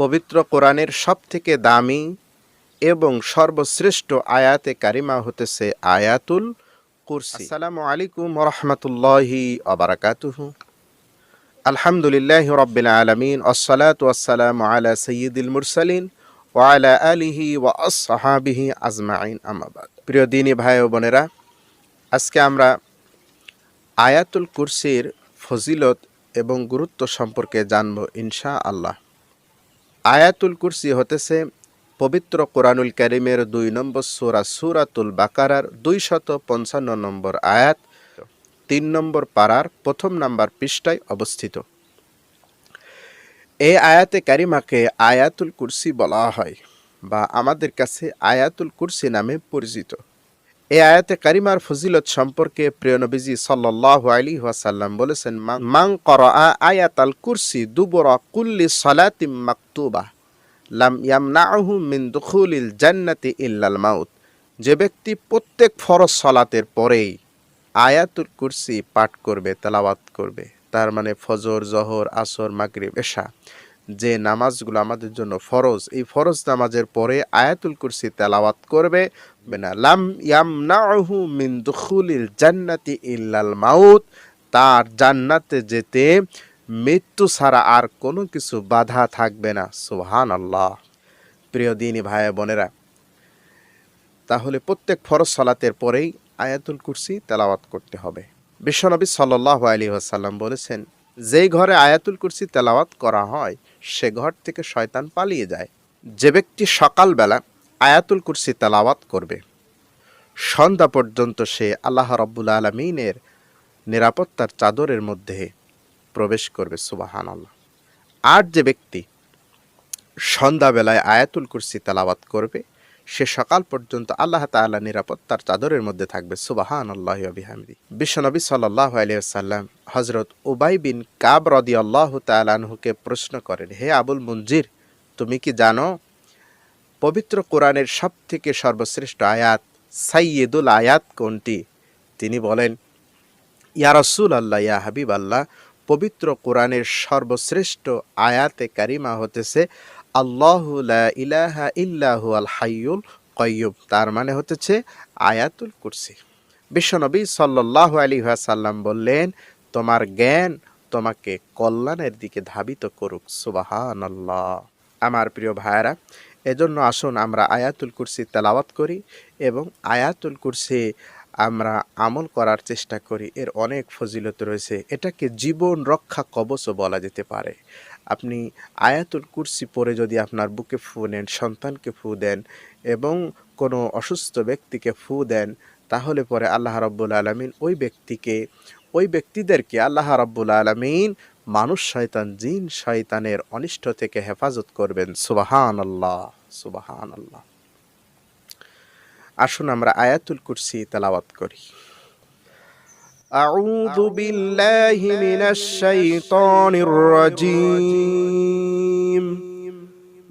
পবিত্র কোরআনের সবথেকে দামি এবং সর্বশ্রেষ্ঠ আয়াতে কারিমা হতেছে আয়াতুল কুরসি। আসসালামু আলাইকুম রহমতুল্লাহি আবরাকাতুহু আলহামদুলিল্লাহ রব্বিল আলমিন, আসসালাতু আসসালামু আলা সৈয়দুল মুরসালিন ওয়ালা আলিহি ওয়া আসহাবিহি আজমাইন আমাবাদ প্রিয় দিনী ভাই ও বোনেরা, আজকে আমরা আয়াতুল কুরসির ফজিলত এবং গুরুত্ব সম্পর্কে জানব ইনশা আল্লাহ আয়াতুল কুরসি হতেছে পবিত্র কোরআনুল করিমের দুই নম্বর সুরা, সুরাতুল বাকারার দুই শত পঞ্চান্ন নম্বর আয়াত, তিন নম্বর পাড়ার প্রথম নাম্বার পৃষ্ঠায় অবস্থিত। এই আয়াতে কারিমাকে আয়াতুল কুরসি বলা হয় বা আমাদের কাছে আয়াতুল কুরসি নামে পরিচিত। এই আয়াতে কারিমার ফজিলত সম্পর্কে প্রিয় নবীজি সাল্লাহ আলী ওয়াসাল্লাম বলেছেন, "মা- কর আয়াতাল কুরসি দুবরা কুল্লি সালাতিম মাকতুবা, লাম ইয়ামনাহু মিন দুখুলিল জান্নাতি ইল্লাল মাউত। যে ব্যক্তি প্রত্যেক ফরজ সলাতের পরেই আয়াতুল কুরসি পাঠ করবে, তেলাওয়াত করবে, তার মানে ফজর, জহর, আসর, মাগরিব, এশা যে নামাজগুলো আমাদের জন্য ফরজ, এই ফরজ নামাজের পরে আয়াতুল কুরসি তেলাওয়াত করবে। না লাম ইয়ামনাহু মিন দুখুলিল জান্নাতি ইল্লাল মাউত। তার জান্নাতে যেতে মৃত্যু ছাড়া আর কোনো কিছু বাধা থাকবে না। সুবহান আল্লাহ প্রিয় দিনী ভাই বোনেরা, তাহলে প্রত্যেক ফরজ সালাতের পরেই আয়াতুল কুরসি তেলাওয়াত করতে হবে। বিশ্বনবী সাল্লাহ আলী আসাল্লাম বলেছেন যেই ঘরে আয়াতুল কুরসি তেলাওয়াত করা হয়, সে ঘর থেকে শয়তান পালিয়ে যায়। যে ব্যক্তি সকালবেলা আয়াতুল কুরসি তেলাওয়াত করবে, সন্ধ্যা পর্যন্ত সে আল্লাহ রব্বুল আলমিনের নিরাপত্তার চাদরের মধ্যে প্রবেশ করবে সুবাহান আল্লাহ আর যে ব্যক্তি সন্ধ্যাবেলায় আয়াতুল কুরসি তেলাওয়াত করবে সে সকাল পর্যন্ত আল্লাহ তাআলা নিরাপত্তার চাদরের মধ্যে থাকবে। সুবাহান আল্লাহ বিহামদি। বিশ্বনবী সাল্লাহ আলিয়াল্লাম হজরত উবাই বিন কাব রদি আল্লাহ তালানহুকে প্রশ্ন করেন, হে আবুল মঞ্জির তুমি কি জানো পবিত্র কোরআনের সব থেকে সর্বশ্রেষ্ঠ আয়াত সাইয়েদুল আয়াত কোনটি? তিনি বলেন, ইয়া রসুল আল্লাহ ইয়া হাবিব আল্লাহ পবিত্র কোরআনের সর্বশ্রেষ্ঠ আয়াতে কারিমা হতেছে আল্লাহ ইলাহা ইল্লাহু আল হাইয়ুল কয়্যুম তার মানে হতেছে আয়াতুল কুরসি। বিশ্বনবী সাল্লাল্লাহু আলী সাল্লাম বললেন, তোমার জ্ঞান তোমাকে কল্যাণের দিকে ধাবিত করুক সুবাহান আমার প্রিয় ভাইয়েরা, এজন্য আসুন আমরা আয়াতুল কুরসি তেলাওয়াত করি এবং আয়াতুল কুরসি আমরা আমল করার চেষ্টা করি, এর অনেক ফজিলত রয়েছে। এটাকে জীবন রক্ষা কবচও বলা যেতে পারে। আপনি আয়াতুল কুরসি পরে যদি আপনার বুকে ফু নেন, সন্তানকে ফু দেন এবং কোনো অসুস্থ ব্যক্তিকে ফু দেন, তাহলে পরে আল্লাহ রব্বুল আলমিন ওই ব্যক্তিকে, ওই ব্যক্তিদেরকে আল্লাহ রব্বুল আলমিন মানুষ শয়তান, জিন শয়তানের অনিষ্ট থেকে হেফাজত করবেন। সুবাহান আল্লাহ সুবাহান আল্লাহ আসুন আমরা আয়াতুল কুরসি তেলাওয়াত করি أعوذ بالله من الشيطان الرجيم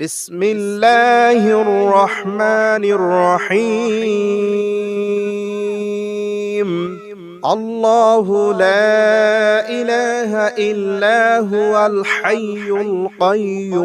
بسم الله الرحمن الرحيم الله لا إله إلا هو الحي القيوم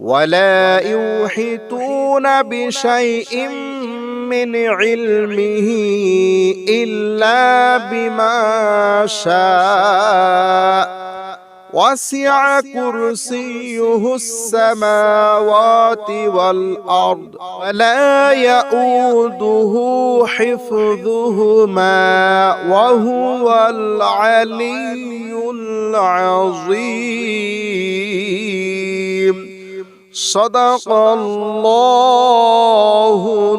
ولا يحيطون بشيء من علمه إلا بما شاء. وسع كرسيه السماوات والأرض. ولا يؤوده حفظهما وهو العلي العظيم. صدق الله العظيم